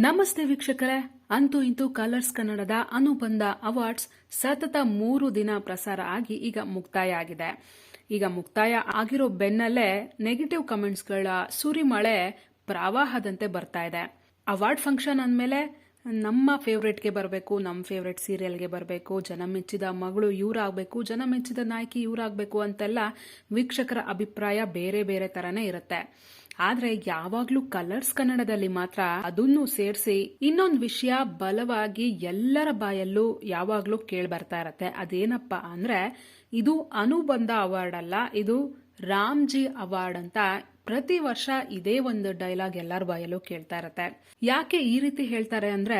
ನಮಸ್ತೆ ವೀಕ್ಷಕರೇ. ಅಂತೂ ಇಂತೂ ಕಲರ್ಸ್ ಕನ್ನಡದ ಅನುಬಂಧ ಅವಾರ್ಡ್ಸ್ ಸತತ ಮೂರು ದಿನ ಪ್ರಸಾರ ಆಗಿ ಈಗ ಮುಕ್ತಾಯ ಆಗಿದೆ. ಈಗ ಮುಕ್ತಾಯ ಆಗಿರೋ ಬೆನ್ನಲ್ಲೇ ನೆಗೆಟಿವ್ ಕಮೆಂಟ್ಸ್ಗಳ ಸುರಿಮಳೆ ಪ್ರವಾಹದಂತೆ ಬರ್ತಾ ಇದೆ. ಅವಾರ್ಡ್ ಫಂಕ್ಷನ್ ಅಂದಮೇಲೆ ನಮ್ಮ ಫೇವ್ರೇಟ್ಗೆ ಬರಬೇಕು, ನಮ್ಮ ಫೇವ್ರೇಟ್ ಸೀರಿಯಲ್ಗೆ ಬರಬೇಕು, ಜನ ಮೆಚ್ಚಿದ ಮಗಳು ಇವರಾಗಬೇಕು, ಜನ ಮೆಚ್ಚಿದ ನಾಯಕಿ ಇವರಾಗಬೇಕು ಅಂತೆಲ್ಲ ವೀಕ್ಷಕರ ಅಭಿಪ್ರಾಯ ಬೇರೆ ಬೇರೆ ತರನೇ ಇರುತ್ತೆ. ಆದ್ರೆ ಯಾವಾಗ್ಲೂ ಕಲರ್ಸ್ ಕನ್ನಡದಲ್ಲಿ ಮಾತ್ರ ಅದನ್ನು ಸೇರಿಸಿ ಇನ್ನೊಂದು ವಿಷಯ ಬಲವಾಗಿ ಎಲ್ಲರ ಬಾಯಲ್ಲೂ ಯಾವಾಗ್ಲೂ ಕೇಳಿ ಬರ್ತಾ ಇರತ್ತೆ. ಅದೇನಪ್ಪ ಅಂದ್ರೆ ಇದು ಅನುಬಂಧ ಅವಾರ್ಡ್ ಅಲ್ಲ, ಇದು ರಾಮ್ಜಿ ಅವಾರ್ಡ್ ಅಂತ ಪ್ರತಿ ವರ್ಷ ಇದೇ ಒಂದು ಡೈಲಾಗ್ ಎಲ್ಲರ ಬಾಯಲ್ಲೂ ಕೇಳ್ತಾ ಇರತ್ತೆ. ಯಾಕೆ ಈ ರೀತಿ ಹೇಳ್ತಾರೆ ಅಂದ್ರೆ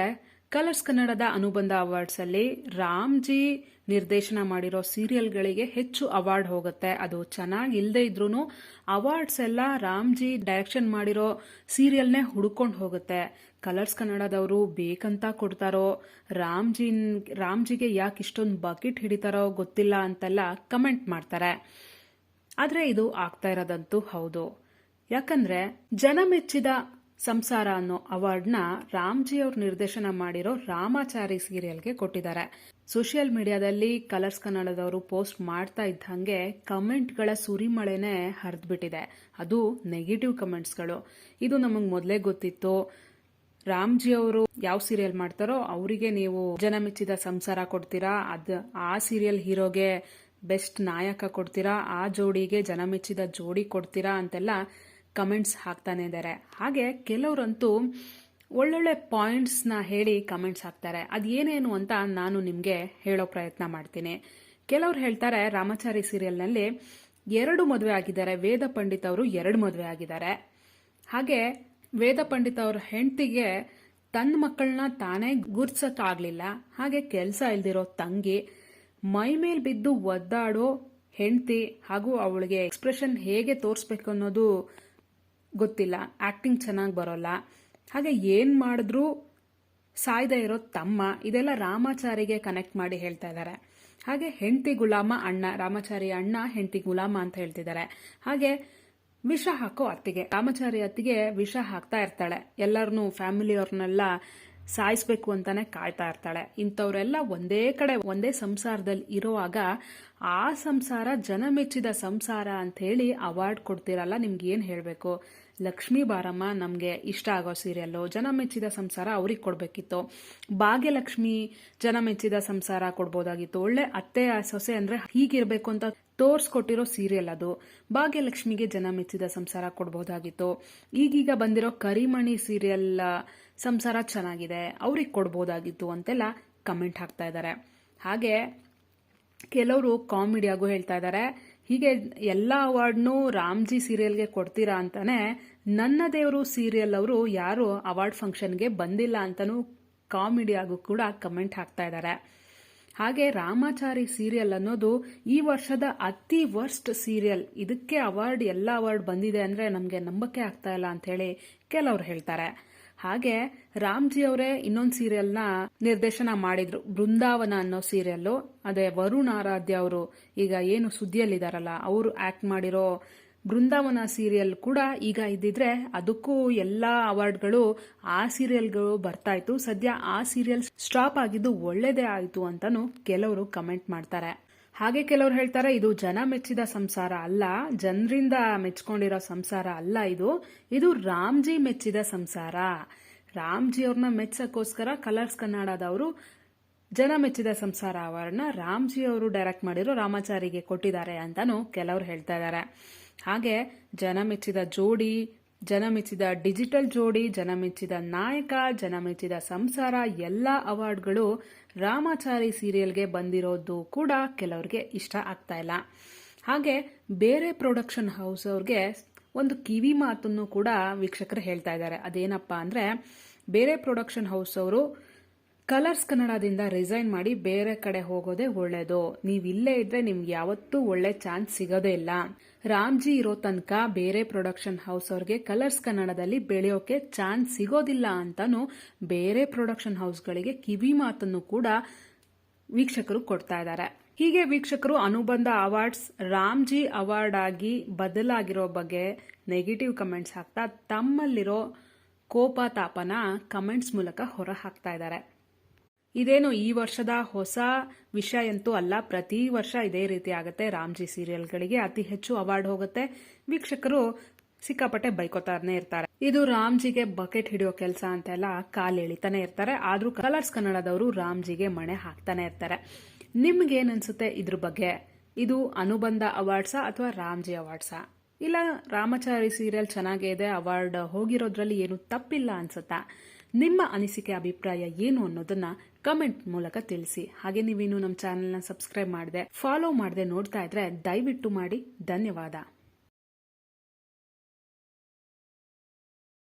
ಕಲರ್ಸ್ ಕನ್ನಡದ ಅನುಬಂಧ ಅವಾರ್ಡ್ಸ್ ಅಲ್ಲಿ ರಾಮ್ಜಿ ನಿರ್ದೇಶನ ಮಾಡಿರೋ ಸೀರಿಯಲ್ಗಳಿಗೆ ಹೆಚ್ಚು ಅವಾರ್ಡ್ ಹೋಗುತ್ತೆ. ಅದು ಚೆನ್ನಾಗಿ ಇಲ್ಲದೆ ಇದ್ರೂ ಅವಾರ್ಡ್ಸ್ ಎಲ್ಲ ರಾಮ್ಜಿ ಡೈರೆಕ್ಷನ್ ಮಾಡಿರೋ ಸೀರಿಯಲ್ನೇ ಹುಡ್ಕೊಂಡು ಹೋಗುತ್ತೆ. ಕಲರ್ಸ್ ಕನ್ನಡದವರು ಬೇಕಂತ ಕೊಡ್ತಾರೋ ರಾಮ್ಜಿ ರಾಮ್ಜಿಗೆ ಯಾಕೆ ಇಷ್ಟೊಂದು ಬಕೆಟ್ ಹಿಡಿತಾರೋ ಗೊತ್ತಿಲ್ಲ ಅಂತೆಲ್ಲ ಕಮೆಂಟ್ ಮಾಡ್ತಾರೆ. ಆದ್ರೆ ಇದು ಆಗ್ತಾ ಇರೋದಂತೂ ಹೌದು. ಯಾಕಂದ್ರೆ ಜನ ಮೆಚ್ಚಿದ ಸಂಸಾರ ಅನ್ನೋ ಅವಾರ್ಡ್ನ ರಾಮ್ಜಿ ಅವ್ರ ನಿರ್ದೇಶನ ಮಾಡಿರೋ ರಾಮಾಚಾರಿ ಸೀರಿಯಲ್ಗೆ ಕೊಟ್ಟಿದ್ದಾರೆ. ಸೋಷಿಯಲ್ ಮೀಡಿಯಾದಲ್ಲಿ ಕಲರ್ಸ್ ಕನ್ನಡದವರು ಪೋಸ್ಟ್ ಮಾಡ್ತಾ ಇದ್ದಂಗೆ ಕಮೆಂಟ್ಗಳ ಸುರಿಮಳೆನೆ ಹರಿದ್ಬಿಟ್ಟಿದೆ. ಅದು ನೆಗೆಟಿವ್ ಕಮೆಂಟ್ಸ್ಗಳು. ಇದು ನಮಗೆ ಮೊದಲೇ ಗೊತ್ತಿತ್ತು. ರಾಮ್ಜಿ ಅವರು ಯಾವ ಸೀರಿಯಲ್ ಮಾಡ್ತಾರೋ ಅವರಿಗೆ ನೀವು ಜನ ಮೆಚ್ಚಿದ ಸಂಸಾರ ಕೊಡ್ತೀರಾ? ಅದ್ ಆ ಸೀರಿಯಲ್ ಹೀರೋಗೆ ಬೆಸ್ಟ್ ನಾಯಕ ಕೊಡ್ತೀರಾ? ಆ ಜೋಡಿಗೆ ಜನ ಮೆಚ್ಚಿದ ಜೋಡಿ ಕೊಡ್ತೀರಾ ಅಂತೆಲ್ಲ ಕಮೆಂಟ್ಸ್ ಹಾಕ್ತಾನೆ ಇದ್ದಾರೆ. ಹಾಗೆ ಕೆಲವರಂತೂ ಒಳ್ಳೊಳ್ಳೆ ಪಾಯಿಂಟ್ಸ್ನ ಹೇಳಿ ಕಮೆಂಟ್ಸ್ ಹಾಕ್ತಾರೆ. ಅದೇನೇನು ಅಂತ ನಾನು ನಿಮಗೆ ಹೇಳೋ ಪ್ರಯತ್ನ ಮಾಡ್ತೀನಿ. ಕೆಲವ್ರು ಹೇಳ್ತಾರೆ, ರಾಮಾಚಾರಿ ಸೀರಿಯಲ್ನಲ್ಲಿ ಎರಡು ಮದುವೆ ಆಗಿದ್ದಾರೆ. ವೇದ ಪಂಡಿತ್ ಅವರು ಎರಡು ಮದುವೆ ಆಗಿದ್ದಾರೆ. ಹಾಗೆ ವೇದ ಪಂಡಿತ್ ಅವ್ರ ಹೆಂಡತಿಗೆ ತನ್ನ ಮಕ್ಕಳನ್ನ ತಾನೇ ಗುರ್ಸಕ್ಕಾಗಲಿಲ್ಲ. ಹಾಗೆ ಕೆಲಸ ಇಲ್ದಿರೋ ತಂಗಿ ಮೈ ಮೇಲ್ ಬಿದ್ದು ಒದ್ದಾಡೋ ಹೆಂಡತಿ ಹಾಗೂ ಅವಳಿಗೆ ಎಕ್ಸ್ಪ್ರೆಷನ್ ಹೇಗೆ ತೋರಿಸ್ಬೇಕು ಅನ್ನೋದು ಗೊತ್ತಿಲ್ಲ. ಆಕ್ಟಿಂಗ್ ಚೆನ್ನಾಗಿ ಬರೋಲ್ಲ. ಹಾಗೆ ಏನ್ ಮಾಡಿದ್ರೂ ಸಾಯ್ದೆ ಇರೋ ತಮ್ಮ ಇದೆಲ್ಲ ರಾಮಾಚಾರಿಗೆ ಕನೆಕ್ಟ್ ಮಾಡಿ ಹೇಳ್ತಾ ಇದ್ದಾರೆ. ಹಾಗೆ ಹೆಂಡತಿ ಗುಲಾಮ ಅಣ್ಣ, ರಾಮಾಚಾರಿ ಅಣ್ಣ, ಹೆಂಡತಿ ಗುಲಾಮ ಅಂತ ಹೇಳ್ತಿದ್ದಾರೆ. ಹಾಗೆ ವಿಷ ಹಾಕೋ ಅತ್ತಿಗೆ. ರಾಮಾಚಾರಿ ಅತ್ತಿಗೆ ವಿಷ ಹಾಕ್ತಾ ಇರ್ತಾಳೆ. ಎಲ್ಲರನ್ನೂ ಫ್ಯಾಮಿಲಿಯವ್ರನ್ನೆಲ್ಲ ಸಾಯಿಸ್ಬೇಕು ಅಂತಾನೆ ಕಾಯ್ತಾ ಇರ್ತಾಳೆ. ಇಂಥವ್ರೆಲ್ಲ ಒಂದೇ ಕಡೆ, ಒಂದೇ ಸಂಸಾರದಲ್ಲಿ ಇರುವಾಗ ಆ ಸಂಸಾರ ಜನ ಮೆಚ್ಚಿದ ಸಂಸಾರ ಅಂತ ಹೇಳಿ ಅವಾರ್ಡ್ ಕೊಡ್ತೀರಲ್ಲ, ನಿಮ್ಗೆ ಏನ್ ಹೇಳ್ಬೇಕು? ಲಕ್ಷ್ಮೀ ಬಾರಮ್ಮ ನಮ್ಗೆ ಇಷ್ಟ ಆಗೋ ಸೀರಿಯಲ್ಲು, ಜನ ಮೆಚ್ಚಿದ ಸಂಸಾರ ಅವ್ರಿಗೆ ಕೊಡ್ಬೇಕಿತ್ತು. ಭಾಗ್ಯಲಕ್ಷ್ಮಿ ಜನ ಮೆಚ್ಚಿದ ಸಂಸಾರ ಕೊಡ್ಬೋದಾಗಿತ್ತು. ಒಳ್ಳೆ ಅತ್ತೆ, ಸೊಸೆ ಅಂದ್ರೆ ಹೀಗಿರ್ಬೇಕು ಅಂತ ತೋರ್ಸ್ಕೊಟ್ಟಿರೋ ಸೀರಿಯಲ್ ಅದು. ಭಾಗ್ಯಲಕ್ಷ್ಮಿಗೆ ಜನ ಮೆಚ್ಚಿದ ಸಂಸಾರ ಕೊಡ್ಬೋದಾಗಿತ್ತು. ಈಗೀಗ ಬಂದಿರೋ ಕರಿಮಣಿ ಸೀರಿಯಲ್ ಸಂಸಾರ ಚೆನ್ನಾಗಿದೆ, ಅವ್ರಿಗೆ ಕೊಡ್ಬೋದಾಗಿತ್ತು ಅಂತೆಲ್ಲ ಕಮೆಂಟ್ ಹಾಕ್ತಾ ಇದ್ದಾರೆ. ಹಾಗೆ ಕೆಲವರು ಕಾಮಿಡಿಯಾಗೂ ಹೇಳ್ತಾ ಇದ್ದಾರೆ ಹೀಗೆ ಎಲ್ಲ ಅವಾರ್ಡ್ನು ರಾಮ್ಜಿ ಸೀರಿಯಲ್ಗೆ ಕೊಡ್ತೀರಾ ಅಂತಾನೆ ನನ್ನ ದೇವರು ಸೀರಿಯಲ್ ಅವರು ಯಾರು ಅವಾರ್ಡ್ ಫಂಕ್ಷನ್ಗೆ ಬಂದಿಲ್ಲ ಅಂತಲೂ ಕಾಮಿಡಿಯಾಗೂ ಕೂಡ ಕಮೆಂಟ್ ಹಾಕ್ತಾ ಇದ್ದಾರೆ ಹಾಗೆ ರಾಮಾಚಾರಿ ಸೀರಿಯಲ್ ಅನ್ನೋದು ಈ ವರ್ಷದ ಅತಿ ವರ್ಸ್ಟ್ ಸೀರಿಯಲ್. ಇದಕ್ಕೆ ಅವಾರ್ಡ್, ಎಲ್ಲ ಅವಾರ್ಡ್ ಬಂದಿದೆ ಅಂದ್ರೆ ನಮಗೆ ನಂಬಕ್ಕೆ ಆಗ್ತಾ ಇಲ್ಲ ಅಂತ ಹೇಳಿ ಕೆಲವರು ಹೇಳ್ತಾರೆ. ಹಾಗೆ ರಾಮ್ಜಿ ಅವರೇ ಇನ್ನೊಂದು ಸೀರಿಯಲ್ನ ನಿರ್ದೇಶನ ಮಾಡಿದ್ರು. ಬೃಂದಾವನ ಅನ್ನೋ ಸೀರಿಯಲ್ ಅದೇ ವರುಣ್ ಆರಾಧ್ಯ ಅವರು ಈಗ ಏನು ಸುದ್ದಿಯಲ್ಲಿದ್ದಾರಲ್ಲ ಅವರು ಆಕ್ಟ್ ಮಾಡಿರೋ ಬೃಂದಾವನ ಸೀರಿಯಲ್ ಕೂಡ ಈಗ ಇದ್ದಿದ್ರೆ ಅದಕ್ಕೂ ಎಲ್ಲಾ ಅವಾರ್ಡ್ಗಳು ಆ ಸೀರಿಯಲ್ಗಳು ಬರ್ತಾ ಇತ್ತು. ಸದ್ಯ ಆ ಸೀರಿಯಲ್ ಸ್ಟಾಪ್ ಆಗಿದ್ದು ಒಳ್ಳೇದೇ ಆಯಿತು ಅಂತಾನು ಕೆಲವರು ಕಮೆಂಟ್ ಮಾಡ್ತಾರೆ. ಹಾಗೆ ಕೆಲವರು ಹೇಳ್ತಾರೆ, ಇದು ಜನ ಮೆಚ್ಚಿದ ಸಂಸಾರ ಅಲ್ಲ, ಜನರಿಂದ ಮೆಚ್ಕೊಂಡಿರೋ ಸಂಸಾರ ಅಲ್ಲ ಇದು ಇದು ರಾಮ್ಜಿ ಮೆಚ್ಚಿದ ಸಂಸಾರ. ರಾಮ್ಜಿ ಅವ್ರನ್ನ ಮೆಚ್ಚಕ್ಕೋಸ್ಕರ ಕಲರ್ಸ್ ಕನ್ನಡದವರು ಜನ ಮೆಚ್ಚಿದ ಸಂಸಾರ ಅವರನ್ನ ರಾಮ್ಜಿ ಅವರು ಡೈರೆಕ್ಟ್ ಮಾಡಿರೋ ರಾಮಾಚಾರಿಗೆ ಕೊಟ್ಟಿದ್ದಾರೆ ಅಂತಾನು ಕೆಲವರು ಹೇಳ್ತಾ ಇದ್ದಾರೆ ಹಾಗೆ ಜನ ಮೆಚ್ಚಿದ ಜೋಡಿ ಜನ ಮೆಚ್ಚಿದ ಡಿಜಿಟಲ್ ಜೋಡಿ, ಜನ ಮೆಚ್ಚಿದ ನಾಯಕ, ಜನ ಮೆಚ್ಚಿದ ಸಂಸಾರ, ಎಲ್ಲ ಅವಾರ್ಡ್ಗಳು ರಾಮಾಚಾರಿ ಸೀರಿಯಲ್ಗೆ ಬಂದಿರೋದು ಕೂಡ ಕೆಲವರಿಗೆ ಇಷ್ಟ ಆಗ್ತಾ ಇಲ್ಲ. ಹಾಗೆ ಬೇರೆ ಪ್ರೊಡಕ್ಷನ್ ಹೌಸ್ ಅವ್ರಿಗೆ ಒಂದು ಕಿವಿ ಮಾತನ್ನು ಕೂಡ ವೀಕ್ಷಕರು ಹೇಳ್ತಾ ಇದ್ದಾರೆ. ಅದೇನಪ್ಪ ಅಂದ್ರೆ, ಬೇರೆ ಪ್ರೊಡಕ್ಷನ್ ಹೌಸ್ ಅವರು ಕಲರ್ಸ್ ಕನ್ನಡದಿಂದ ರಿಸೈನ್ ಮಾಡಿ ಬೇರೆ ಕಡೆ ಹೋಗೋದೇ ಒಳ್ಳೇದು. ನೀವು ಇಲ್ಲೇ ಇದ್ರೆ ನಿಮ್ಗೆ ಯಾವತ್ತೂ ಒಳ್ಳೆ ಚಾನ್ಸ್ ಸಿಗೋದೇ ಇಲ್ಲ. ರಾಮ್ಜಿ ಇರೋ ತನಕ ಬೇರೆ ಪ್ರೊಡಕ್ಷನ್ ಹೌಸ್ ಅವ್ರಿಗೆ ಕಲರ್ಸ್ ಕನ್ನಡದಲ್ಲಿ ಬೆಳೆಯೋಕೆ ಚಾನ್ಸ್ ಸಿಗೋದಿಲ್ಲ ಅಂತಾನು ಬೇರೆ ಪ್ರೊಡಕ್ಷನ್ ಹೌಸ್ಗಳಿಗೆ ಕಿವಿ ಮಾತನ್ನು ಕೂಡ ವೀಕ್ಷಕರು ಕೊಡ್ತಾ ಇದ್ದಾರೆ. ಹೀಗೆ ವೀಕ್ಷಕರು ಅನುಬಂಧ ಅವಾರ್ಡ್ಸ್, ರಾಮ್ಜಿ ಅವಾರ್ಡ್ ಆಗಿ ಬದಲಾಗಿರೋ ಬಗ್ಗೆ ನೆಗೆಟಿವ್ ಕಮೆಂಟ್ಸ್ ಹಾಕ್ತಾ ತಮ್ಮಲ್ಲಿರೋ ಕೋಪ ತಾಪನ ಕಮೆಂಟ್ಸ್ ಮೂಲಕ ಹೊರ ಹಾಕ್ತಾ ಇದ್ದಾರೆ. ಇದೇನು ಈ ವರ್ಷದ ಹೊಸ ವಿಷಯ ಅಂತೂ ಅಲ್ಲ. ಪ್ರತಿ ವರ್ಷ ಇದೇ ರೀತಿ ಆಗುತ್ತೆ. ರಾಮ್ಜಿ ಸೀರಿಯಲ್ಗಳಿಗೆ ಅತಿ ಹೆಚ್ಚು ಅವಾರ್ಡ್ ಹೋಗುತ್ತೆ. ವೀಕ್ಷಕರು ಸಿಕ್ಕಾಪಟ್ಟೆ ಬೈಕೋತಾನೆ ಇರ್ತಾರೆ. ಇದು ರಾಮ್ಜಿಗೆ ಬಕೆಟ್ ಹಿಡಿಯೋ ಕೆಲಸ ಅಂತೆಲ್ಲ ಕಾಲು ಎಳಿತಾನೆ ಇರ್ತಾರೆ. ಆದ್ರೂ ಕಲರ್ಸ್ ಕನ್ನಡದವರು ರಾಮ್ಜಿಗೆ ಮಣೆ ಹಾಕ್ತಾನೆ ಇರ್ತಾರೆ. ನಿಮ್ಗೇನ್ ಅನ್ಸುತ್ತೆ ಇದ್ರ ಬಗ್ಗೆ? ಇದು ಅನುಬಂಧ ಅವಾರ್ಡ್ಸಾ ಅಥವಾ ರಾಮ್ಜಿ ಅವಾರ್ಡ್ಸಾ? ಇಲ್ಲ ರಾಮಚಾರಿ ಸೀರಿಯಲ್ ಚೆನ್ನಾಗೇ ಇದೆ, ಅವಾರ್ಡ್ ಹೋಗಿರೋದ್ರಲ್ಲಿ ಏನು ತಪ್ಪಿಲ್ಲ ಅನ್ಸುತ್ತಾ? ನಿಮ್ಮ ಅನಿಸಿಕೆ, ಅಭಿಪ್ರಾಯ ಏನು ಅನ್ನೋದನ್ನ ಕಮೆಂಟ್ ಮೂಲಕ ತಿಳಿಸಿ. ಹಾಗೆ ನೀವಿನ್ನು ನಮ್ಮ ಚಾನೆಲ್ನ ಸಬ್ಸ್ಕ್ರೈಬ್ ಮಾಡಿದೆ ಫಾಲೋ ಮಾಡದೆ ನೋಡ್ತಾ ಇದ್ರೆ ದಯವಿಟ್ಟು ಮಾಡಿ. ಧನ್ಯವಾದ.